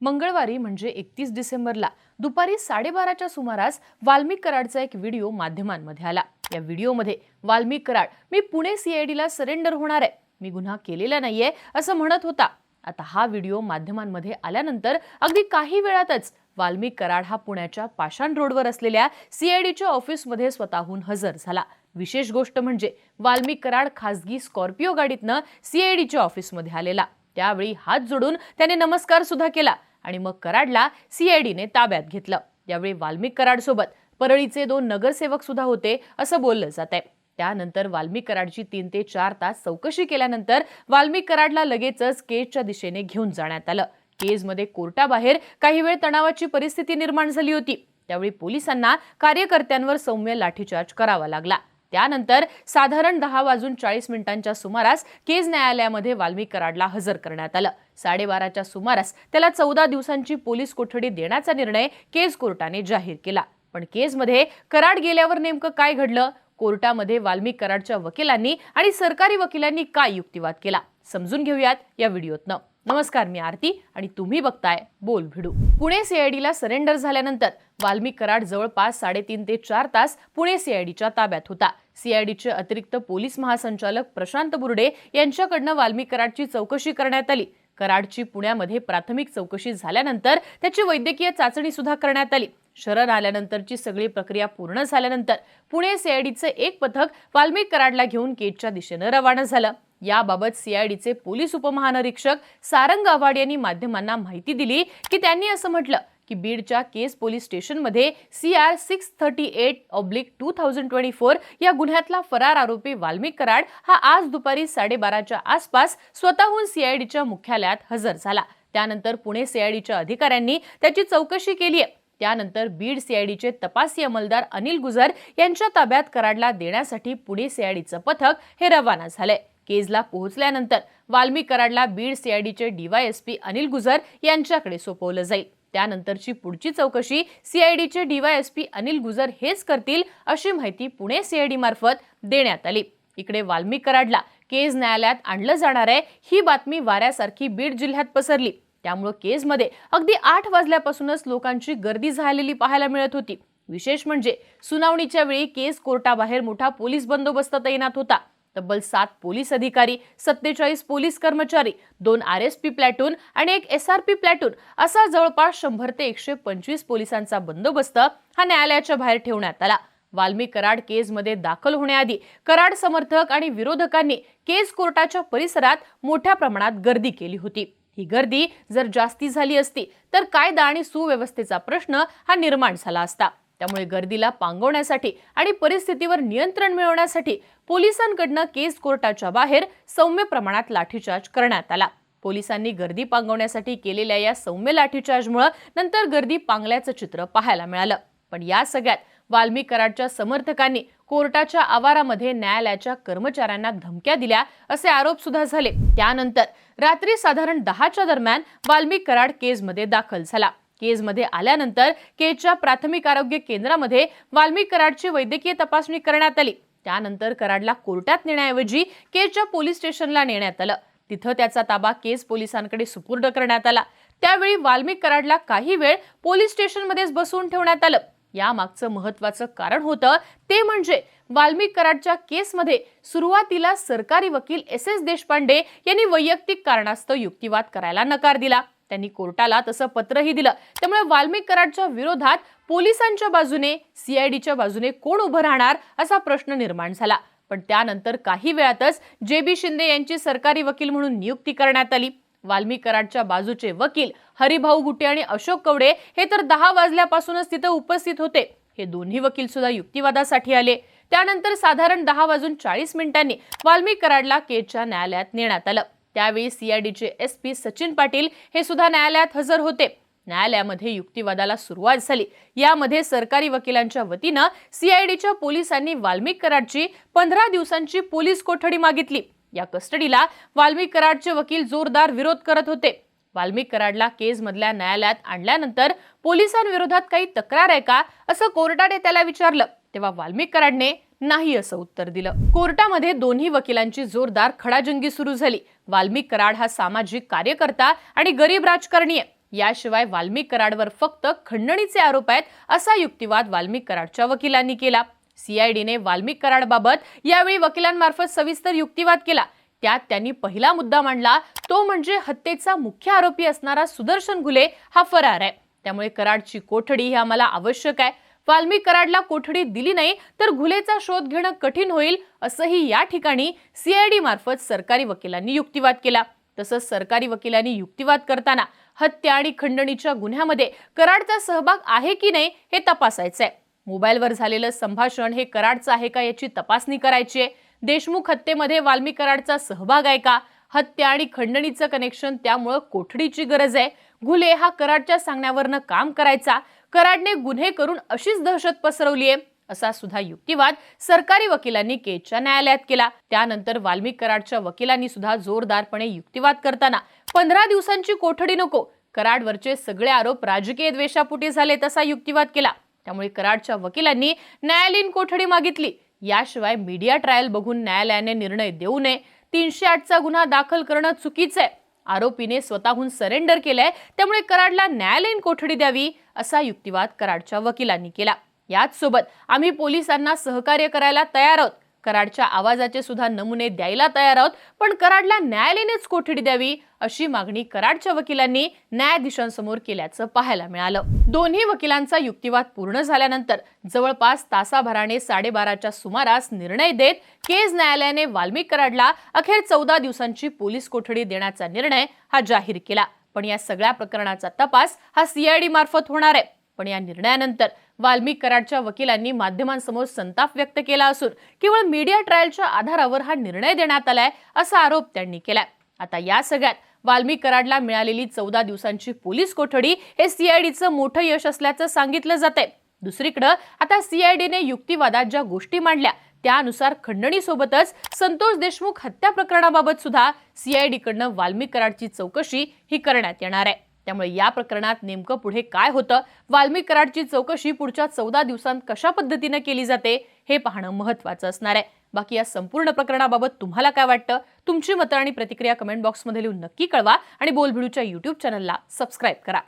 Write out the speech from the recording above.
मंगळवारी म्हणजे एकतीस डिसेंबरला दुपारी साडेबाराच्या सुमारास वाल्मिक कराडचा एक व्हिडिओ माध्यमांमध्ये आला. या व्हिडिओमध्ये वाल्मिक कराड मी पुणे सीआयडीला सरेंडर होणार आहे. मी गुन्हा केलेला नाहीये असं म्हणत होता. आता हा व्हिडिओ माध्यमांमध्ये आल्यानंतर अगदी काही वेळातच वाल्मिक कराड हा पुण्याच्या पाषाण रोडवर असलेल्या सीआयडीच्या ऑफिसमध्ये स्वतःहून हजर झाला. विशेष गोष्ट म्हणजे वाल्मिक कराड खासगी स्कॉर्पिओ गाडीतनं सीआयडीच्या ऑफिसमध्ये आलेला. त्यावेळी हात जोडून त्याने नमस्कार सुद्धा केला. आणि मग कराडला सीआयडीने ताब्यात घेतलं. यावेळी वाल्मिक कराडसोबत परळीचे दोन नगरसेवक सुद्धा होते असं बोललं जात आहे त्यानंतर वाल्मिक कराडची तीन ते चार तास चौकशी केल्यानंतर वाल्मिक कराडला लगेचच केजच्या दिशेने घेऊन जाण्यात आलं. केजमध्ये कोर्टाबाहेर काही वेळ तणावाची परिस्थिती निर्माण झाली होती. त्यावेळी पोलिसांना कार्यकर्त्यांवर सौम्य लाठीचार्ज करावा लागला. त्यानंतर साधारण दहा वाजून चाळीस मिनिटांच्या सुमारास केज न्यायालयामध्ये वाल्मिक कराडला हजर करण्यात आलं. साडेबाराच्या सुमारास त्याला चौदा दिवसांची पोलीस कोठडी देण्याचा निर्णय केज कोर्टाने जाहीर केला. पण केजमध्ये कराड गेल्यावर नेमकं काय घडलं? कोर्टामध्ये वाल्मिक कराडच्या वकिलांनी आणि सरकारी वकिलांनी काय युक्तिवाद केला? समजून घेऊयात या व्हिडिओतनं. नमस्कार मी आरती आणि तुम्ही बघताय बोल भिडू. पुणे सीआयडीला सरेंडर झाल्यानंतर वाल्मिक कराड जवळपास साडेतीन ते चार तास पुणे सीआयडीच्या ताब्यात होता. सीआयडीचे अतिरिक्त पोलीस महासंचालक प्रशांत बुर्डे यांच्याकडनं वाल्मिक कराडची चौकशी करण्यात आली. कराडची पुण्यामध्ये प्राथमिक चौकशी झाल्यानंतर त्याची वैद्यकीय चाचणी सुद्धा करण्यात आली. शरण आल्यानंतरची सगळी प्रक्रिया पूर्ण झाल्यानंतर पुणे सीआयडीचं एक पथक वाल्मिक कराडला घेऊन केटच्या दिशेनं रवाना झालं. याबाबत सीआयडीचे पोलीस उपमहानिरीक्षक सारंग आव्हाड यांनी माध्यमांना माहिती दिली की त्यांनी असं म्हटलं की बीडच्या केस पोलीस स्टेशनमध्ये C R six thirty eight oblique two thousand twenty four या गुन्ह्यातला फरार आरोपी वाल्मिक कराड हा आज दुपारी साडेबाराच्या आसपास स्वतःहून सीआयडीच्या मुख्यालयात हजर झाला. त्यानंतर पुणे सीआयडीच्या अधिकाऱ्यांनी त्याची चौकशी केली आहे. त्यानंतर बीड सीआयडीचे तपासी अंमलदार अनिल गुजर यांच्या ताब्यात कराडला देण्यासाठी पुणे सीआयडीचं पथक हे रवाना झालंय. केजला पोहोचल्यानंतर वाल्मिक कराडला बीड सीआयडीचे डीवायएसपी अनिल गुजर यांच्याकडे सोपवलं जाईल. त्यानंतरची पुढची चौकशी सीआयडीचे डीवायएसपी अनिल गुजर हेच करतील अशी माहिती पुणे सीआयडी मार्फत देण्यात आली. इकडे वाल्मिक कराडला केज न्यायालयात आणलं जाणार आहे ही बातमी वाऱ्यासारखी बीड जिल्ह्यात पसरली. त्यामुळं केजमध्ये अगदी आठ वाजल्यापासूनच लोकांची गर्दी झालेली पाहायला मिळत होती. विशेष म्हणजे सुनावणीच्या वेळी केस कोर्टाबाहेर मोठा पोलीस बंदोबस्त तैनात होता. तब्बल सात पोलीस अधिकारी सत्तेचाळीस पोलीस कर्मचारी दोन आर एस पी प्लॅटून आणि एक एस आर पी प्लॅटून असा जवळपास शंभर ते एकशे पंचवीस पोलिसांचा बंदोबस्त हा न्यायालयाच्या बाहेर ठेवण्यात आला. वाल्मी कराड केजमध्ये दाखल होण्याआधी कराड समर्थक आणि विरोधकांनी केज कोर्टाच्या परिसरात मोठ्या प्रमाणात गर्दी केली होती. ही गर्दी जर जास्ती झाली असती तर कायदा आणि सुव्यवस्थेचा प्रश्न हा निर्माण झाला असता. त्यामुळे गर्दीला पांगवण्यासाठी आणि परिस्थितीवर नियंत्रण मिळवण्यासाठी पोलिसांकडनं केस कोर्टाच्या बाहेर सौम्य प्रमाणात लाठीचार्ज करण्यात आला. पोलिसांनी गर्दी पांगवण्यासाठी केलेल्या या सौम्य लाठीचार्जमुळे नंतर गर्दी पांगल्याचं चित्र पाहायला मिळालं. पण या सगळ्यात वाल्मी कराडच्या समर्थकांनी कोर्टाच्या आवारामध्ये न्यायालयाच्या कर्मचाऱ्यांना धमक्या दिल्या असे आरोप सुद्धा झाले. त्यानंतर रात्री साधारण दहाच्या दरम्यान वाल्मी कराड केजमध्ये दाखल झाला. केजमध्ये आल्यानंतर केजच्या प्राथमिक आरोग्य केंद्रामध्ये वाल्मिक कराडची वैद्यकीय तपासणी करण्यात आली. त्यानंतर कराडला कोर्टात नेण्याऐवजी केजच्या पोलीस स्टेशनला नेण्यात आलं. तिथं त्याचा ताबा केज पोलिसांकडे सुपूर्द करण्यात आला. त्यावेळी वाल्मिक कराडला काही वेळ पोलीस स्टेशनमध्येच बसवून ठेवण्यात आलं. या मागचं महत्वाचं कारण होतं ते म्हणजे वाल्मिक कराडच्या केसमध्ये सुरुवातीला सरकारी वकील एस एस देशपांडे यांनी वैयक्तिक कारणास्तव युक्तिवाद करायला नकार दिला. त्यांनी कोर्टाला तसं पत्रही दिलं. त्यामुळे वाल्मिक कराडच्या विरोधात पोलिसांच्या बाजूने सीआयडीच्या बाजूने कोण उभं राहणार असा प्रश्न निर्माण झाला. पण त्यानंतर काही वेळातच जे बी शिंदे यांची सरकारी वकील म्हणून नियुक्ती करण्यात आली. वाल्मिक कराडच्या बाजूचे वकील हरिभाऊ गुटे आणि अशोक कवडे हे तर दहा वाजल्यापासूनच तिथं उपस्थित होते. हे दोन्ही वकील सुद्धा युक्तिवादासाठी आले. त्यानंतर साधारण दहा वाजून चाळीस मिनिटांनी वाल्मिक कराडला केजच्या न्यायालयात नेण्यात आलं. त्यावेळी सीआयडीचे एस पी सचिन पाटील हे सुद्धा न्यायालयात हजर होते. न्यायालयामध्ये युक्तिवादाला सुरुवात झाली. यामध्ये सरकारी वकिलांच्या वतीनं सीआयडीच्या पोलिसांनी वाल्मिक कराडची पंधरा दिवसांची पोलीस कोठडी मागितली. या कस्टडीला वाल्मिक कराडचे वकील जोरदार विरोध करत होते. वाल्मिक कराडला केज मधल्या न्यायालयात आणल्यानंतर पोलिसांविरोधात काही तक्रार आहे का असं कोर्टाने त्याला विचारलं. तेव्हा वाल्मिक कराडने नाही असं उत्तर दिलं. कोर्टामध्ये दोन्ही वकिलांची जोरदार खडाजंगी सुरू झाली. वाल्मिक कराड हा सामाजिक कार्यकर्ता आणि गरीब राजकारणी आहे. याशिवाय वाल्मिक कराडवर फक्त खंडणीचे आरोप आहेत असा युक्तिवाद वाल्मिक कराडच्या वकिलांनी केला. सीआयडीने वाल्मिक कराडबाबत यावेळी वकिलांमार्फत सविस्तर युक्तिवाद केला. त्यात त्यांनी पहिला मुद्दा मांडला तो म्हणजे हत्येचा मुख्य आरोपी असणारा सुदर्शन घुले हा फरार आहे. त्यामुळे कराडची कोठडी ही आम्हाला आवश्यक आहे. वाल्मिक कराडला कोठडी दिली नाही तर घुलेचा शोध घेणं कठीण होईल असंही या ठिकाणी सीआयडी मार्फत सरकारी वकिलांनी युक्तिवाद केला. तसंच सरकारी वकिलांनी युक्तिवाद करताना हत्या आणि खंडणीच्या गुन्ह्यामध्ये कराडचा सहभाग आहे की नाही हे तपासायचंय. मोबाईलवर झालेलं संभाषण हे कराडचं आहे का याची तपासणी करायची आहे? देशमुख हत्येमध्ये वाल्मिक कराडचा सहभाग आहे का? हत्या आणि खंडणीचं कनेक्शन त्यामुळं कोठडीची गरज आहे? घुले हा कराडच्या सांगण्यावरनं काम करायचा. कराडने गुन्हे करून अशीच दहशत पसरवली आहे असा सुद्धा युक्तिवाद सरकारी वकिलांनी केजच्या न्यायालयात केला. त्यानंतर वाल्मिक कराडच्या वकिलांनी सुद्धा जोरदारपणे युक्तिवाद करताना पंधरा दिवसांची कोठडी नको. कराडवरचे सगळे आरोप राजकीय द्वेषापोटी झालेत असा युक्तिवाद केला. त्यामुळे कराडच्या वकिलांनी न्यायालयीन कोठडी मागितली. याशिवाय मीडिया ट्रायल बघून न्यायालयाने निर्णय देऊ नये. तीनशे आठचा गुन्हा दाखल करणं चुकीचं आहे. आरोपीने स्वतःहून सरेंडर केलंय. त्यामुळे कराडला न्यायालयीन कोठडी द्यावी असा युक्तिवाद कराडच्या वकिलांनी केला. याच सोबत आम्ही पोलिसांना सहकार्य करायला तयार आहोत. कराडच्या आवाजाचे सुद्धा नमुने द्यायला तयार आहोत पण कराडला न्यायालयानेच कोठडी द्यावी अशी मागणी कराडच्या वकिलांनी न्यायाधीशांसमोर केल्याचं पाहायला मिळालं. दोन्ही वकिलांचा युक्तिवाद पूर्ण झाल्यानंतर जवळपास तासाभराने साडेबाराच्या सुमारास निर्णय देत केज न्यायालयाने वाल्मिक कराडला अखेर चौदा दिवसांची पोलीस कोठडी देण्याचा निर्णय हा जाहीर केला. पण या सगळ्या प्रकरणाचा तपास हा सीआयडी मार्फत होणार आहे. पण या निर्णयानंतर वाल्मिक कराडच्या वकिलांनी माध्यमांसमोर संताप व्यक्त केला असून केवळ मीडिया ट्रायलच्या आधारावर हा निर्णय देण्यात आलाय असा आरोप त्यांनी केलाय. आता या सगळ्यात वाल्मिक कराडला मिळालेली चौदा दिवसांची पोलीस कोठडी हे सीआयडीचं मोठं यश असल्याचं सांगितलं जातंय. दुसरीकडं आता सीआयडीने युक्तिवादात ज्या गोष्टी मांडल्या त्यानुसार खंडणीसोबतच संतोष देशमुख हत्या प्रकरणाबाबत सुद्धा सीआयडीकडनं वाल्मिक कराडची चौकशी ही करण्यात येणार आहे. त्यामुळे या प्रकरणात नेमकं पुढे काय होतं? वाल्मिक कराडची चौकशी पुढच्या चौदा दिवसांत कशा पद्धतीनं केली जाते? हे पाहणं महत्वाचं असणार आहे. बाकी या संपूर्ण प्रकरणाबाबत तुम्हाला काय वाटतं? तुमची मतं आणि प्रतिक्रिया कमेंट बॉक्समध्ये लिहून नक्की कळवा आणि बोलभिडूच्या युट्यूब चॅनलला सबस्क्राईब करा.